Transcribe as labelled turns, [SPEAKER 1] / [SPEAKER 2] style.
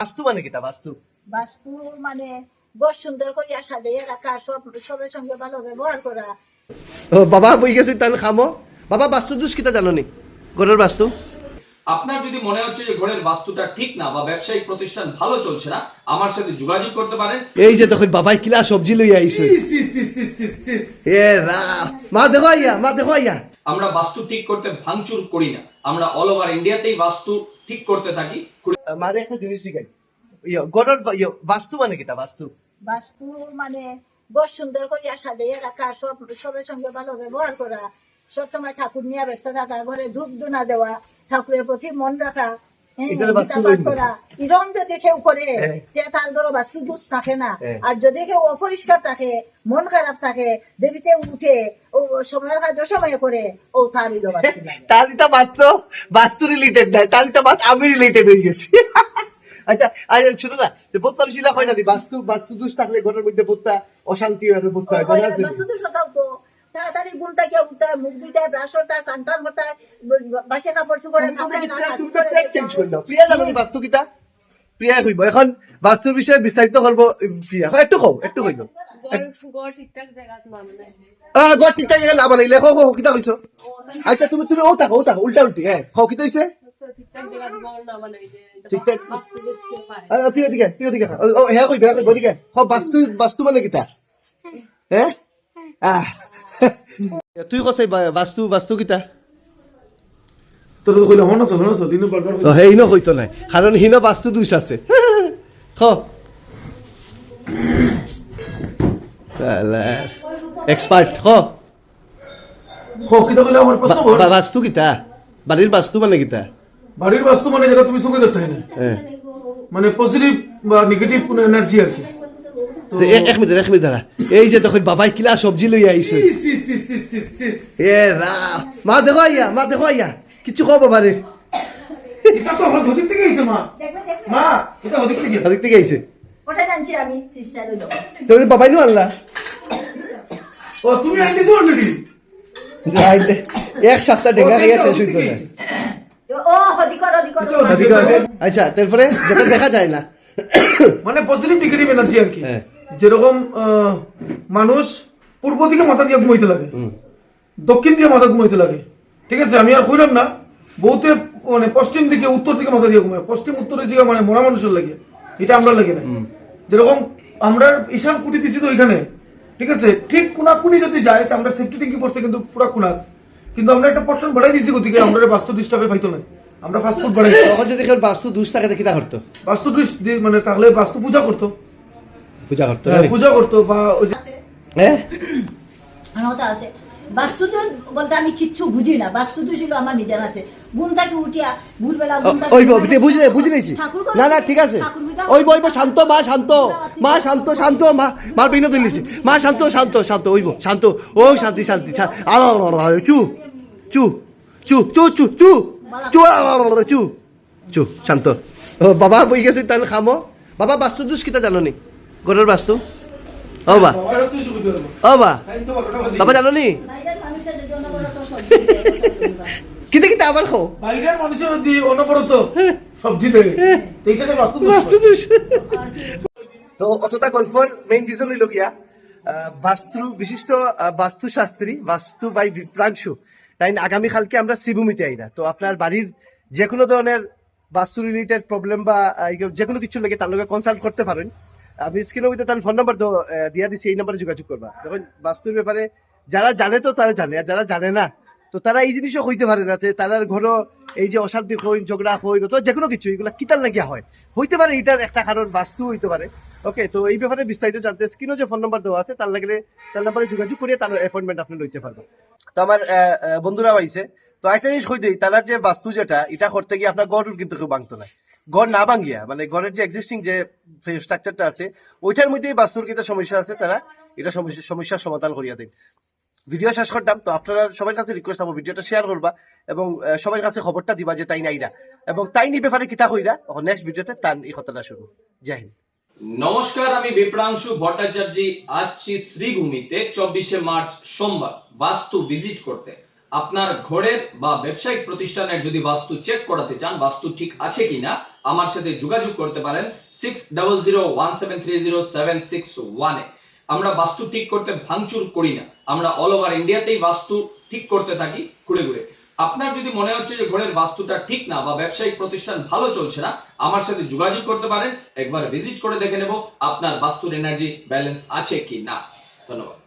[SPEAKER 1] বাস্তু মানে কিতা বাস্তু
[SPEAKER 2] বাস্তু মানে বড় সুন্দর করিয়া সাজাইয়া রাখা সব সবের সঙ্গে ভালো ব্যবহার করা
[SPEAKER 1] ও বাবা বই গেছে তাহলে খামো বাবা বাস্তু দুষ কিতা জানো নি ঘরের বাস্তু
[SPEAKER 3] আপনার যদি মনে হচ্ছে যে ঘরের বাস্তুটা ঠিক না বা ব্যবসায়িক প্রতিষ্ঠান ভালো চলছে না আমার সাথে যোগাযোগ করতে পারেন
[SPEAKER 1] এই যে তখন বাবাই কিলা সবজি লইয়া আইছে এ রাম মা দেখো আইয়া মা দেখো আইয়া
[SPEAKER 3] আমরা বাস্তু ঠিক করতে ভাঙচুর করি না। আমরা অল ওভার ইন্ডিয়াতেই বাস্তু ঠিক করতে থাকি।
[SPEAKER 1] মানে একটা জিনিস শিখাই। ইয়ে ইয়ে, বাস্তু মানে কিতা বাস্তু?
[SPEAKER 2] বাস্তু মানে বড় সুন্দর করিয়া সাজাইয়া রাখা সব সবের সঙ্গে ভালো ব্যবহার করা। সবসময় ঠাকুর নিয়ে ব্যস্ত থাকা ঘরে ধূপ ধুনা দেওয়া ঠাকুরের প্রতি মন রাখা। হ্যাঁ, এরকম যদি কেউ করে।
[SPEAKER 1] হ্যাঁ।
[SPEAKER 2] যে তার ঘরে বাস্তু দোষ থাকে না।
[SPEAKER 1] হ্যাঁ।
[SPEAKER 2] আর যদি কেউ অপরিষ্কার থাকে মন খারাপ থাকে দেরিতে উঠে ও সময়ের কাজ সময়ে করে ও তার হইল
[SPEAKER 1] তার ইতা মাত্র বাস্তু রিলেটেড নাই তার মাত্র আমি রিলেটেড হয়ে গেছি। আচ্ছা শুনো না যে বহুত মানুষ ইলা হয় না বাস্তু বাস্তু দোষ থাকলে ঘরের মধ্যে বোধটা অশান্তি হয় বোধটা হয়?
[SPEAKER 2] বাস্তু দোষ তো। তাড়াতাড়ি গুলটা গিয়ে উঠতে হয়, মুখ ধুইতে হয়, ব্রাশ হতে হয়, সান্টান হতে হয়, বাসে কাপড় চোপড়ে
[SPEAKER 1] প্রিয়া জানো বাস্তু কিতা? প্রিয়া কইব এখন বাস্তুর বিষয়ে বিস্তারিত করব প্রিয়া একটু কও একটু কইব।
[SPEAKER 4] গড় ঠিকঠাক জায়গাত মানে।
[SPEAKER 1] গড় ঠিকঠাক না বানাইলে কিতা কইছো? আচ্ছা তুমি তুমি ও থাকো ও থাকো উল্টা উল্টি হ্যাঁ কিতা হইছে
[SPEAKER 4] বাস্তু
[SPEAKER 1] মানে কিতা? হ্যাঁ আহ তুই কসাই বাস্তু বাস্তু কিতা
[SPEAKER 5] হন
[SPEAKER 1] হইতো নাই। কারণ হিনো বাস্তু দুষ আছে। এক্সপার্ট বাস্তু কিতা বাড়ির বাস্তু মানে কিতা
[SPEAKER 5] বাড়ির বাস্তু মানে যেটা তুমি চোখে দেখতে না মানে পজিটিভ বা নেগেটিভ কোনো এনার্জি আর কি?
[SPEAKER 1] এক এক মিনিট এক মিনিট দাঁড়া। এই যে তখন বাবাই কিলা সবজি লইয়া আইছে। এ রাম মা দেখো আইয়া মা দেখো আইয়া। কিছু কও বাবারে।
[SPEAKER 5] এটা তো হদ- হদিক থেকে আইছে মা। মা এটা হদিক থেকে।
[SPEAKER 1] ওদিক থেকে আইছে।
[SPEAKER 2] ওটাই আনছি আমি চেষ্টা
[SPEAKER 1] তুমি বাবাই নো আনলা।
[SPEAKER 5] ও তুমি অলরেডি
[SPEAKER 1] আইতে এক সপ্তাহ ডেঙ্গা খাইয়া শেষ হইতো না।
[SPEAKER 2] ও হদিকর হদিকর
[SPEAKER 5] হদিক।
[SPEAKER 1] আচ্ছা তারপরে যেটা দেখা যায় না।
[SPEAKER 5] মানে পজিটিভ নেগেটিভ এনার্জি আর কি।
[SPEAKER 1] হ্যাঁ।
[SPEAKER 5] যেরকম মানুষ পূর্ব দিকে মাথা দিয়ে ঘুমাইতে লাগে। দক্ষিণ দিকে মাথা ঘুমাইতে লাগে। ঠিক আছে আমি আর কইলাম না বহুতে মানে পশ্চিম দিকে উত্তর দিকে মাথা দিয়ে ঘুমায়। পশ্চিম উত্তর হয়েছে মানে মরা মানুষের লাগে। এটা আমরা লাগে না। যেরকম আমরা ঈশান কুটি দিছি তো ওইখানে। ঠিক আছে ঠিক কোনা কুনি যদি যায় তো আমরা সেফটি ট্যাঙ্কি পড়ছে কিন্তু পুরা কোনা কিন্তু আমরা একটা পোর্শন বাড়াই দিছি গতিকে আমরা বাস্তু ডিস্টার্বে পাইতো না আমরা ফাস্ট ফুড বাড়াই
[SPEAKER 1] তখন যদি কেউ বাস্তু দুষ থাকে তো। কিতা করতো
[SPEAKER 5] বাস্তু দৃষ্টি মানে তাহলে বাস্তু পূজা করতো।
[SPEAKER 1] পূজা করতো
[SPEAKER 5] হ্যাঁ, পূজা করতো বা
[SPEAKER 1] হ্যাঁ
[SPEAKER 2] আনতা আছে। বাস্তুটো বলতে আমি কিচ্ছু বুঝি না। বাস্তুটো ছিল আমার নিজের আছে। ঘুম থেকে উঠিয়া থেকে
[SPEAKER 1] ওই বুঝলে বুঝলেছি
[SPEAKER 2] ঠাকুর
[SPEAKER 1] না না ঠিক আছে। ওই বইব শান্ত মা শান্ত। মা শান্ত শান্ত মা মার বিনো দিলিছি মা শান্ত শান্ত শান্ত ওইব শান্ত। ও শান্তি শান্তি শা- আ, আ, আ, আ, চু চু চু চু চু চু চু চু চু শান্ত। ও বাবা বই গেছে তাহলে খামো। বাবা বাস্তু দুষ কিতা জানো নি ঘরের বাস্তু? ও বা বা। বাবা জানো নি কিতা কিতা আবার
[SPEAKER 5] বাইরের মানুষের যদি অনবরত সবজি দেয় এইটাকে বাস্তু
[SPEAKER 1] বাস্তু তো অতটা গল্পের মেইন রিজন হইল গিয়া বাস্তু বিশিষ্ট বাস্তুশাস্ত্রী বাস্তু বাই বিপ্রাংশু তাই আগামীকালকে আমরা শিবভূমিতে আইনা তো আপনার বাড়ির যে কোনো ধরনের বাস্তু রিলেটেড প্রবলেম বা যে কোনো কিছু লাগে তার লগে কনসাল্ট করতে পারেন। আমি স্ক্রিনের মধ্যে তার ফোন নাম্বার দিয়া দিছি, এই নাম্বারে যোগাযোগ করবা। দেখুন বাস্তুর ব্যাপারে যারা জানে তো তারা জানে, আর যারা জানে না, তো তারা এই জিনিসও হইতে পারে না যে তারার ঘরও এই যে অশান্তি হইন, ঝগড়া হইন তো যে কোনো কিছু, এগুলা কিতার লাগিয়া হয়? হইতে পারে এটার একটা কারণ, বাস্তু হইতে পারে। ওকে তো এই ব্যাপারে বিস্তারিত জানতে স্ক্রিনও যে ফোন নাম্বার দেওয়া আছে, তার লাগলে তার নাম্বারে যোগাযোগ করিয়ে তার অ্যাপয়েন্টমেন্ট আপনি লইতে পারবেন তো আমার বন্ধুরা পাইছে তো একটা জিনিস কই দিই, তার যে বাস্তু যেটা, এটা করতে গিয়ে আপনার গড় কিন্তু কেউ ভাঙতো না গড় না ভাঙিয়া মানে গড়ের যে এক্সিস্টিং যে স্ট্রাকচারটা আছে, ওইটার মধ্যেই বাস্তুর কিন্তু সমস্যা আছে তারা। এটা সমস্যার সমাধান করিয়া দেন। ভিডিও শেষ করতাম, তো আপনারা সবার কাছে রিকোয়েস্ট আমার ভিডিওটা শেয়ার করবা এবং সবার কাছে খবরটা দিবা যে তাই নাইরা এবং তাই নি ব্যাপারে কিতা কইরা নেক্সট ভিডিওতে তান এই কথাটা শুরু জয় হিন্দ।
[SPEAKER 3] নমস্কার, আমি বিপ্রাংশু ভট্টাচার্য। আসছি শ্রীভূমিতে, চব্বিশে মার্চ সোমবার। বাস্তু ভিজিট করতে। আপনার ঘরের বা ব্যবসায়িক প্রতিষ্ঠানের যদি বাস্তু চেক করাতে চান, বাস্তু ঠিক আছে কিনা, আমার সাথে যোগাযোগ করতে পারেন six double zero one seven three zero seven six ওয়ানে আমরা বাস্তু ঠিক করতে ভাঙচুর করি না। আমরা অল ওভার ইন্ডিয়াতেই বাস্তু ঠিক করতে থাকি, ঘুরে ঘুরে। আপনার যদি মনে হচ্ছে যে ঘরের বাস্তুটা ঠিক না বা ব্যবসায়িক প্রতিষ্ঠান ভালো চলছে না, আমার সাথে যোগাযোগ করতে পারেন। একবার ভিজিট করে দেখে নেব আপনার বাস্তুর এনার্জি ব্যালেন্স আছে কি না ধন্যবাদ।